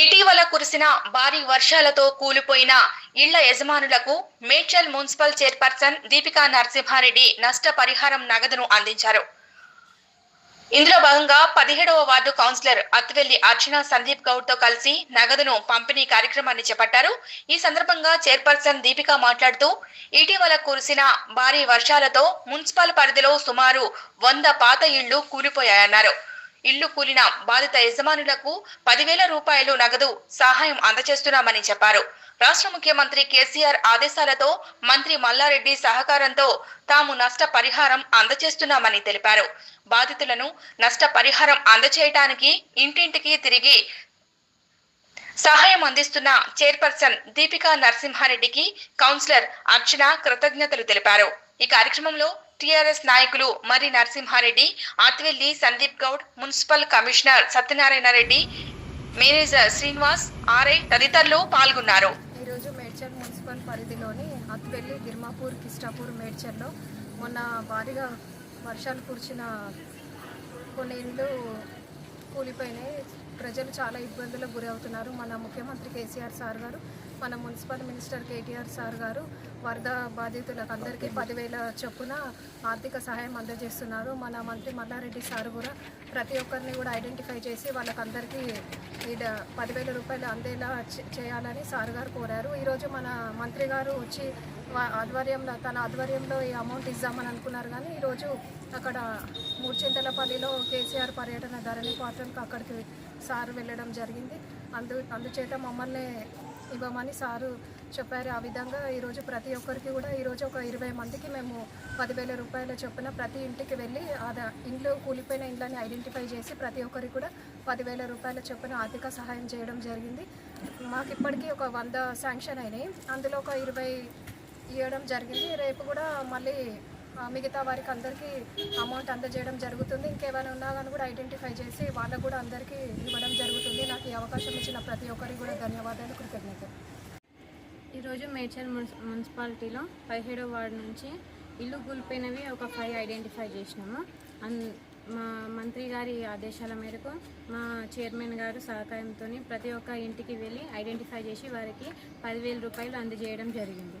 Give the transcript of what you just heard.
ఇటీవల కురిసిన భారీ వర్షాలతో కూలిపోయిన ఇళ్ళ యజమానులకు మేడ్చల్ మున్సిపల్ చైర్పర్సన్ దీపికా నరసింహారెడ్డి నష్టపరిహారం నగదును అందించారు. ఇందులో భాగంగా పదిహేడవ వార్డు కౌన్సిలర్ అత్తివెల్లి అర్చన సందీప్ గౌడ్తో కలిసి నగదును పంపిణీ కార్యక్రమాన్ని చేపట్టారు. ఈ సందర్భంగా చైర్పర్సన్ దీపిక మాట్లాడుతూ ఇటీవల కురిసిన భారీ వర్షాలతో మున్సిపల్ పరిధిలో సుమారు వంద పాత ఇళ్ళు కూలిపోయాయన్నారు. ఇల్లు కూలిన బాధిత యజమానులకు పదివేల రూపాయలు నగదు సహాయం అందజేస్తున్నామని చెప్పారు. రాష్ట్ర ముఖ్యమంత్రి కేసీఆర్ ఆదేశాలతో మంత్రి మల్లారెడ్డి సహకారంతో తాము నష్ట పరిహారం అందజేస్తున్నామని తెలిపారు. బాధితులను నష్ట పరిహారం అందజేయటానికి ఇంటింటికి తిరిగి సహాయం అందిస్తున్న చైర్పర్సన్ దీపికా నరసింహారెడ్డికి కౌన్సిలర్ అర్చన కృతజ్ఞతలు తెలిపారు. ఈ కార్యక్రమంలో టిఆర్ఎస్ నాయకులు మరి Narasimha Reddy Athvelli Sandeep Goud municipal commissioner Satyanarayana Reddy manager Srinivas RI తదితరులు పాల్గొన్నారు. ఈరోజు మేడ్చల్ మున్సిపల్ పరిధిలోని అత్వెల్లి గిర్మాపూర్ కిష్టాపూర్ మేడ్చల్లో మొన్న భారీగా వర్షాలు కురిచిన కొన్ని ఇండ్లు కూలిపోయినాయి. ప్రజలు చాలా ఇబ్బందులకు గురి అవుతున్నారు మన ముఖ్యమంత్రి కేసీఆర్ సార్ గారు మన మున్సిపల్ మినిస్టర్ కేటీఆర్ సార్ గారు వరద బాధితులకు అందరికీ పదివేల చొప్పున ఆర్థిక సహాయం అందజేస్తున్నారు. మన మంత్రి మల్లారెడ్డి సార్ కూడా ప్రతి ఒక్కరిని కూడా ఐడెంటిఫై చేసి వాళ్ళకందరికీ ఈడ పదివేల రూపాయలు అందేలా చేయాలని సార్ గారు కోరారు. ఈరోజు మన మంత్రి గారు వచ్చి ఆధ్వర్యంలో తన ఆధ్వర్యంలో ఈ అమౌంట్ ఇద్దామని అనుకున్నారు. కానీ ఈరోజు అక్కడ మూర్చింతలపల్లిలో కేసీఆర్ పర్యటన ధరణి పాత్రకు అక్కడికి సార్ వెళ్ళడం జరిగింది. అందు అందుచేత మమ్మల్ని ఇవ్వమని సారు చెప్పారు. ఆ విధంగా ఈరోజు ప్రతి ఒక్కరికి కూడా ఈరోజు ఒక ఇరవై మందికి మేము పదివేల రూపాయల చొప్పున ప్రతి ఇంటికి వెళ్ళి ఆదా ఇంట్లో కూలిపోయిన ఇండ్లని ఐడెంటిఫై చేసి ప్రతి ఒక్కరికి కూడా పదివేల రూపాయల చొప్పున ఆర్థిక సహాయం చేయడం జరిగింది. మాకు ఇప్పటికీ ఒక వంద శాంక్షన్ అయినాయి. అందులో ఒక ఇరవై ఇవ్వడం జరిగింది. రేపు కూడా మళ్ళీ మిగతా వారికి అందరికీ అమౌంట్ అందజేయడం జరుగుతుంది. ఇంకేమైనా ఉన్నా కానీ కూడా ఐడెంటిఫై చేసి వాళ్ళకు కూడా అందరికీ ఇవ్వడం జరుగుతుంది. నాకు ఈ అవకాశం ఇచ్చిన ప్రతి ఒక్కరికి కూడా ధన్యవాదాలు కృతజ్ఞతలు. ఈరోజు మేడ్చల్ మున్సి మున్సిపాలిటీలో పదిహేడో వార్డు నుంచి ఇల్లు కూలిపోయినవి ఒక ఫైవ్ ఐడెంటిఫై చేసినాము. అన్ మా మంత్రి గారి ఆదేశాల మేరకు మా చైర్మన్ గారు సహకారంతో ప్రతి ఒక్క ఇంటికి వెళ్ళి ఐడెంటిఫై చేసి వారికి పదివేల రూపాయలు అందజేయడం జరిగింది.